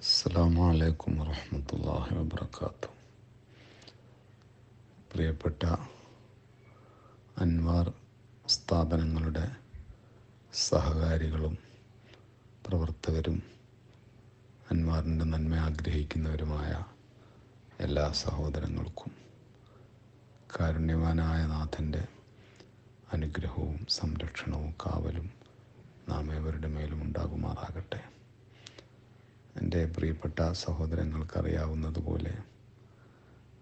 അസ്സാം വലൈക്കും വറഹമത്തല്ലാഹി വബർക്കാത്തു പ്രിയപ്പെട്ട അൻവാർ സ്ഥാപനങ്ങളുടെ സഹകാരികളും പ്രവർത്തകരും അൻവാറിന്റെ നന്മ ആഗ്രഹിക്കുന്നവരുമായ എല്ലാ സഹോദരങ്ങൾക്കും കാരുണ്യവാനായ നാഥന്റെ അനുഗ്രഹവും സംരക്ഷണവും കാവലും നാം ഏവരുടെ മേലും ഉണ്ടാകുമാറാകട്ടെ. എന്റെ പ്രിയപ്പെട്ട സഹോദരങ്ങൾക്കറിയാവുന്നതുപോലെ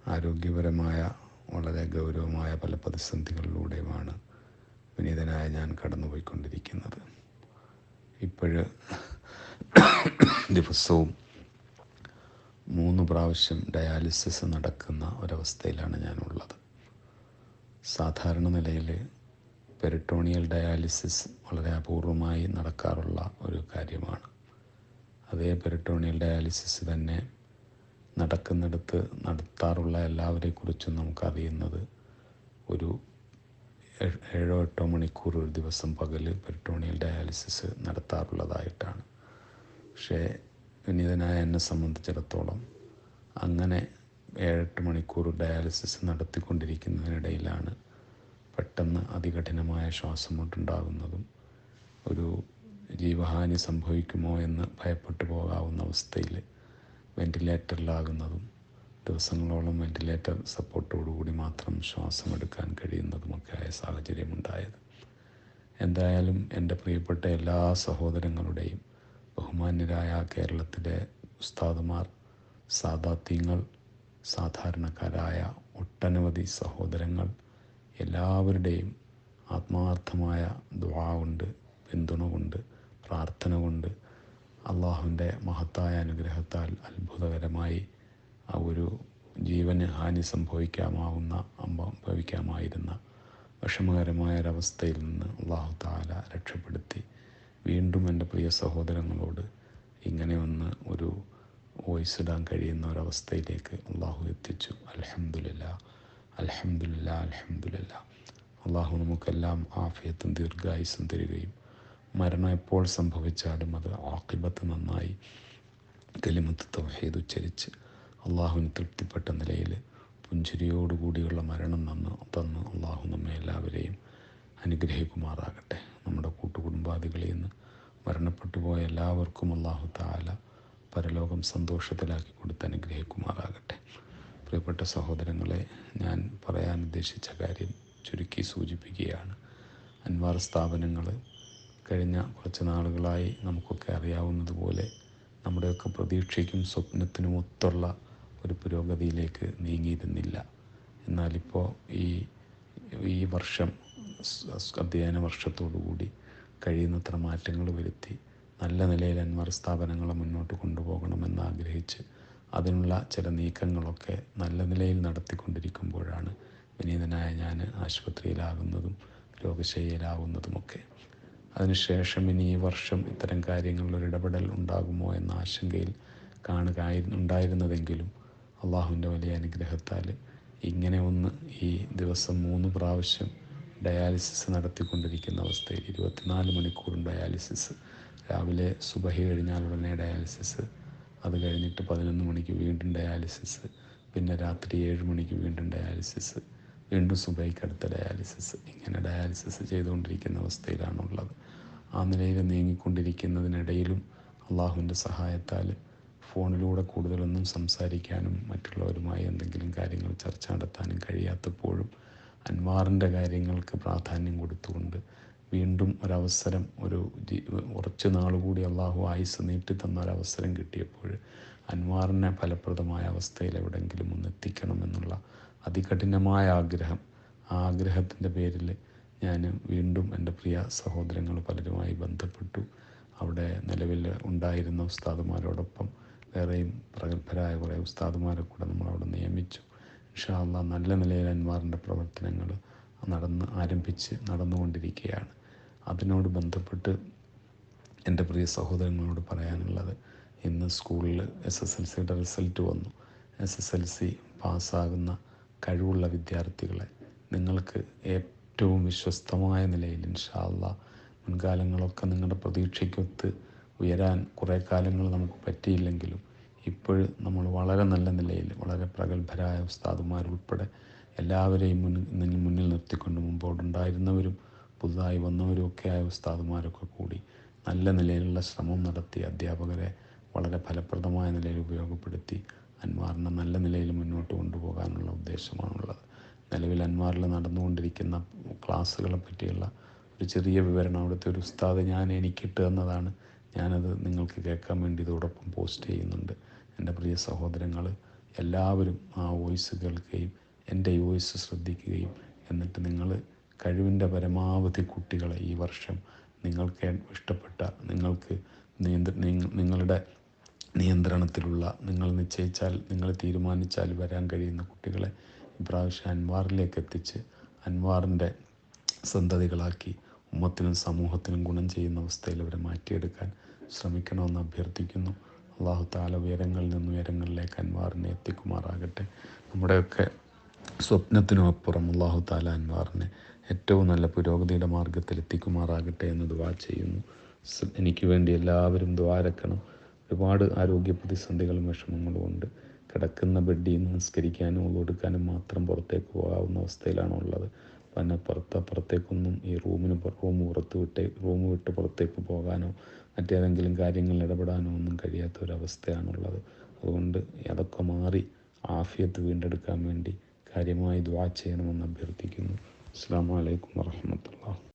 ആരോഗ്യപരമായ വളരെ ഗൗരവമായ പല പ്രതിസന്ധികളിലൂടെയുമാണ് വിനീതനായ ഞാൻ കടന്നുപോയിക്കൊണ്ടിരിക്കുന്നത്. ഇപ്പോഴ് ദിവസവും മൂന്ന് പ്രാവശ്യം ഡയാലിസിസ് നടക്കുന്ന ഒരവസ്ഥയിലാണ് ഞാനുള്ളത്. സാധാരണ നിലയിൽ പെരിട്ടോണിയൽ ഡയാലിസിസ് വളരെ അപൂർവമായി നടക്കാറുള്ള ഒരു കാര്യമാണ്. അതേ പെരിട്ടോണിയൽ ഡയാലിസിസ് തന്നെ നടക്കുന്നിടത്ത് നടത്താറുള്ള എല്ലാവരെ കുറിച്ചും നമുക്കറിയുന്നത് ഒരു ഏഴോ എട്ടോ മണിക്കൂർ ഒരു ദിവസം പകൽ പെരിട്ടോണിയൽ ഡയാലിസിസ് നടത്താറുള്ളതായിട്ടാണ്. പക്ഷേ വിനീതനായ എന്നെ സംബന്ധിച്ചിടത്തോളം അങ്ങനെ ഏഴെട്ട് മണിക്കൂർ ഡയാലിസിസ് നടത്തിക്കൊണ്ടിരിക്കുന്നതിനിടയിലാണ് പെട്ടെന്ന് അതികഠിനമായ ശ്വാസം മുട്ടുണ്ടാകുന്നതും ഒരു ജീവഹാനി സംഭവിക്കുമോ എന്ന് ഭയപ്പെട്ടു പോകാവുന്ന അവസ്ഥയിൽ വെന്റിലേറ്ററിലാകുന്നതും ദിവസങ്ങളോളം വെന്റിലേറ്റർ സപ്പോർട്ടോടുകൂടി മാത്രം ശ്വാസം എടുക്കാൻ കഴിയുന്നതുമൊക്കെ ആയ സാഹചര്യമുണ്ടായത്. എന്തായാലും എന്റെ പ്രിയപ്പെട്ട എല്ലാ സഹോദരങ്ങളുടെയും ബഹുമാന്യരായ കേരളത്തിലെ ഉസ്താദുമാർ സാദാത്യങ്ങൾ സാധാരണക്കാരായ ഒട്ടനവധി സഹോദരങ്ങൾ എല്ലാവരുടെയും ആത്മാർത്ഥമായ ദുആ ഉണ്ട് പിന്തുണ കൊണ്ട് പ്രാർത്ഥന കൊണ്ട് അള്ളാഹുവിന്റെ മഹത്തായ അനുഗ്രഹത്താൽ അത്ഭുതകരമായി ആ ഒരു ജീവന് ഹാനി സംഭവിക്കാമാവുന്ന സംഭവിക്കാമായിരുന്ന വിഷമകരമായ ഒരവസ്ഥയിൽ നിന്ന് അള്ളാഹു താല രക്ഷപ്പെടുത്തി. വീണ്ടും എന്റെ പ്രിയ സഹോദരങ്ങളോട് ഇങ്ങനെ ഒന്ന് ഒരു വോയിസ് ഇടാൻ കഴിയുന്ന ഒരവസ്ഥയിലേക്ക് അള്ളാഹു എത്തിച്ചു. അലഹമുല്ല അലഹമുല്ല അലഹമുല്ല അള്ളാഹു നമുക്കെല്ലാം ആഫിയത്തും ദീർഘായുസും തരികയും മരണം എപ്പോൾ സംഭവിച്ചാലും അത് ആക്കിബത്ത് നന്നായി. കലിമത്ത് തൗഹീദ് ഉച്ചരിച്ച് അള്ളാഹുവിന് തൃപ്തിപ്പെട്ട നിലയിൽ പുഞ്ചിരിയോടുകൂടിയുള്ള മരണം നന്ന് തന്ന് അള്ളാഹു നമ്മെ എല്ലാവരെയും അനുഗ്രഹിക്കുമാറാകട്ടെ. നമ്മുടെ കൂട്ടുകുടുംബാദികളിൽ നിന്ന് മരണപ്പെട്ടു പോയ എല്ലാവർക്കും അള്ളാഹു താല പരലോകം സന്തോഷത്തിലാക്കി കൊടുത്ത് അനുഗ്രഹിക്കുമാറാകട്ടെ. പ്രിയപ്പെട്ട സഹോദരങ്ങളെ ഞാൻ പറയാൻ ഉദ്ദേശിച്ച കാര്യം ചുരുക്കി സൂചിപ്പിക്കുകയാണ്. അൻവാർ സ്ഥാപനങ്ങൾ കഴിഞ്ഞ കുറച്ച് നാളുകളായി നമുക്കൊക്കെ അറിയാവുന്നതുപോലെ നമ്മുടെയൊക്കെ പ്രതീക്ഷയ്ക്കും സ്വപ്നത്തിനും ഒത്തുള്ള ഒരു പുരോഗതിയിലേക്ക് നീങ്ങിയിരുന്നില്ല. എന്നാലിപ്പോൾ ഈ ഈ വർഷം അധ്യയന വർഷത്തോടുകൂടി കഴിയുന്നത്ര മാറ്റങ്ങൾ വരുത്തി നല്ല നിലയിൽ അന്വർ സ്ഥാപനങ്ങളെ മുന്നോട്ട് കൊണ്ടുപോകണമെന്ന് ആഗ്രഹിച്ച് അതിനുള്ള ചില നീക്കങ്ങളൊക്കെ നല്ല നിലയിൽ നടത്തിക്കൊണ്ടിരിക്കുമ്പോഴാണ് വിനീതനായ ഞാൻ ആശുപത്രിയിലാകുന്നതും രോഗശയ്യയിലാകുന്നതുമൊക്കെ അതിനുശേഷം ഇനി ഈ വർഷം ഇത്തരം കാര്യങ്ങളിൽ ഒരു ഇടപെടൽ ഉണ്ടാകുമോ എന്ന ആശങ്കയിൽ കാണുക ഉണ്ടായിരുന്നതെങ്കിലും അള്ളാഹുവിന്റെ വലിയ അനുഗ്രഹത്താൽ ഇങ്ങനെ ഒന്ന് ഈ ദിവസം മൂന്ന് പ്രാവശ്യം ഡയാലിസിസ് നടത്തിക്കൊണ്ടിരിക്കുന്ന അവസ്ഥയിൽ ഇരുപത്തിനാല് മണിക്കൂറും ഡയാലിസിസ്. രാവിലെ സുബഹി കഴിഞ്ഞാൽ ഉടനെ ഡയാലിസിസ്. അത് കഴിഞ്ഞിട്ട് പതിനൊന്ന് മണിക്ക് വീണ്ടും ഡയാലിസിസ്. പിന്നെ രാത്രി ഏഴ് മണിക്ക് വീണ്ടും ഡയാലിസിസ്. വീണ്ടും സുബൈക്കടുത്ത ഡയാലിസിസ് ഇങ്ങനെ ഡയാലിസിസ് ചെയ്തുകൊണ്ടിരിക്കുന്ന അവസ്ഥയിലാണുള്ളത്. ആ നിലയിൽ നീങ്ങിക്കൊണ്ടിരിക്കുന്നതിനിടയിലും അള്ളാഹുവിന്റെ സഹായത്താൽ ഫോണിലൂടെ കൂടുതലൊന്നും സംസാരിക്കാനും മറ്റുള്ളവരുമായി എന്തെങ്കിലും കാര്യങ്ങൾ ചർച്ച നടത്താനും കഴിയാത്തപ്പോഴും അൻവാറിന്റെ കാര്യങ്ങൾക്ക് പ്രാധാന്യം കൊടുത്തുകൊണ്ട് വീണ്ടും ഒരവസരം ഒരു കുറച്ച് നാളുകൂടി അള്ളാഹു ആയുസ് നീട്ടി തന്ന ഒരവസരം കിട്ടിയപ്പോൾ അൻവാറിനെ ഫലപ്രദമായ അവസ്ഥയിൽ എവിടെയെങ്കിലും ഒന്ന് എത്തിക്കണമെന്നുള്ള അതികഠിനമായ ആഗ്രഹം. ആഗ്രഹത്തിന്റെ പേരിൽ ഞാൻ വീണ്ടും എന്റെ പ്രിയ സഹോദരങ്ങൾ പലരുമായി ബന്ധപ്പെട്ടു. അവിടെ നിലവിൽ ഉണ്ടായിരുന്ന ഉസ്താദുമാരോടൊപ്പം വേറെയും പ്രഗത്ഭരായ കുറേ ഉസ്താദുമാരെ കൂടെ നമ്മളവിടെ നിയമിച്ചു. ഇൻഷാല്ല നല്ല നിലയിൽ അന്മാറിന്റെ പ്രവർത്തനങ്ങൾ നടന്ന് ആരംഭിച്ച് നടന്നുകൊണ്ടിരിക്കുകയാണ്. അതിനോട് ബന്ധപ്പെട്ട് എന്റെ പ്രിയ സഹോദരങ്ങളോട് പറയാനുള്ളത് ഇന്ന് സ്കൂളിൽ എസ് എസ് എൽ സിയുടെ റിസൾട്ട് വന്നു. എസ് എസ് എൽ സി പാസ്സാകുന്ന കഴിവുള്ള വിദ്യാർത്ഥികളെ നിങ്ങൾക്ക് ഏറ്റവും വിശ്വസ്തമായ നിലയിൽ ഇൻഷാല്ല മുൻകാലങ്ങളൊക്കെ നിങ്ങളുടെ പ്രതീക്ഷയ്ക്കൊത്ത് ഉയരാൻ കുറേ കാലങ്ങൾ നമുക്ക് പറ്റിയില്ലെങ്കിലും ഇപ്പോൾ നമ്മൾ വളരെ നല്ല നിലയിൽ വളരെ പ്രഗത്ഭരായ ഉസ്താദുമാരുൾപ്പെടെ എല്ലാവരെയും മുന്നിൽ മുന്നിൽ നിർത്തിക്കൊണ്ട് മുമ്പോട്ടുണ്ടായിരുന്നവരും പുതുതായി വന്നവരും ഒക്കെ ആയ ഉസ്താദുമാരൊക്കെ കൂടി നല്ല നിലയിലുള്ള ശ്രമം നടത്തി അധ്യാപകരെ വളരെ ഫലപ്രദമായ നിലയിൽ ഉപയോഗപ്പെടുത്തി അൻവാറിനെ നല്ല നിലയിൽ മുന്നോട്ട് കൊണ്ടുപോകാനുള്ള ഉദ്ദേശമാണുള്ളത്. നിലവിൽ അൻവാറിൽ നടന്നുകൊണ്ടിരിക്കുന്ന ക്ലാസ്സുകളെ പറ്റിയുള്ള ഒരു ചെറിയ വിവരണം അവിടുത്തെ ഒരു ഉസ്താദ് ഞാൻ എനിക്കിട്ട് തന്നതാണ് ഞാനത് നിങ്ങൾക്ക് കേൾക്കാൻ വേണ്ടി ഇതോടൊപ്പം പോസ്റ്റ് ചെയ്യുന്നുണ്ട്. എന്റെ പ്രിയ സഹോദരങ്ങൾ എല്ലാവരും ആ വോയിസ് കേൾക്കുകയും എന്റെ ഈ വോയിസ് ശ്രദ്ധിക്കുകയും എന്നിട്ട് നിങ്ങൾ കഴിവിന്റെ പരമാവധി കുട്ടികളെ ഈ വർഷം നിങ്ങൾക്ക് ഇഷ്ടപ്പെട്ട നിങ്ങൾക്ക് നിങ്ങളുടെ നിയന്ത്രണത്തിലുള്ള നിങ്ങൾ നിശ്ചയിച്ചാൽ നിങ്ങൾ തീരുമാനിച്ചാൽ വരാൻ കഴിയുന്ന കുട്ടികളെ ഇപ്രാവശ്യം അൻവാറിലേക്ക് എത്തിച്ച് അൻവാറിന്റെ സന്തതികളാക്കി ഉമ്മത്തിനും സമൂഹത്തിനും ഗുണം ചെയ്യുന്ന അവസ്ഥയിൽ അവരെ മാറ്റിയെടുക്കാൻ ശ്രമിക്കണമെന്ന് അഭ്യർത്ഥിക്കുന്നു. അള്ളാഹു താല ഉയരങ്ങളിൽ നിന്ന് ഉയരങ്ങളിലേക്ക് അൻവാറിനെ എത്തിക്കുമാറാകട്ടെ. നമ്മുടെയൊക്കെ സ്വപ്നത്തിനും അപ്പുറം അള്ളാഹു താല അൻവാറിനെ ഏറ്റവും നല്ല പുരോഗതിയുടെ മാർഗത്തിൽ എത്തിക്കുമാറാകട്ടെ എന്ന് ദുവാ ചെയ്യുന്നു. എനിക്ക് വേണ്ടി എല്ലാവരും ദ്വാരക്കണം ഒരുപാട് ആരോഗ്യ പ്രതിസന്ധികളും വിഷമങ്ങളും ഉണ്ട്. കിടക്കുന്ന ബെഡിൽ നിന്ന് നിസ്കരിക്കാനും ഉള്ളൊടുക്കാനും മാത്രം പുറത്തേക്ക് പോകാവുന്ന അവസ്ഥയിലാണ് ഉള്ളത്. പിന്നെ പുറത്ത് അപ്പുറത്തേക്കൊന്നും ഈ റൂമിന് റൂം പുറത്ത് വിട്ട് റൂം വിട്ട് പുറത്തേക്ക് പോകാനോ മറ്റേതെങ്കിലും കാര്യങ്ങളിൽ ഇടപെടാനോ ഒന്നും കഴിയാത്ത ഒരവസ്ഥയാണുള്ളത് അതുകൊണ്ട് അതൊക്കെ മാറി ആഫിയത്ത് വീണ്ടെടുക്കാൻ വേണ്ടി കാര്യമായി ദ്വാ ചെയ്യണമെന്ന് അഭ്യർത്ഥിക്കുന്നു. അസ്സാം വലൈക്കും വാഹമത്തുള്ള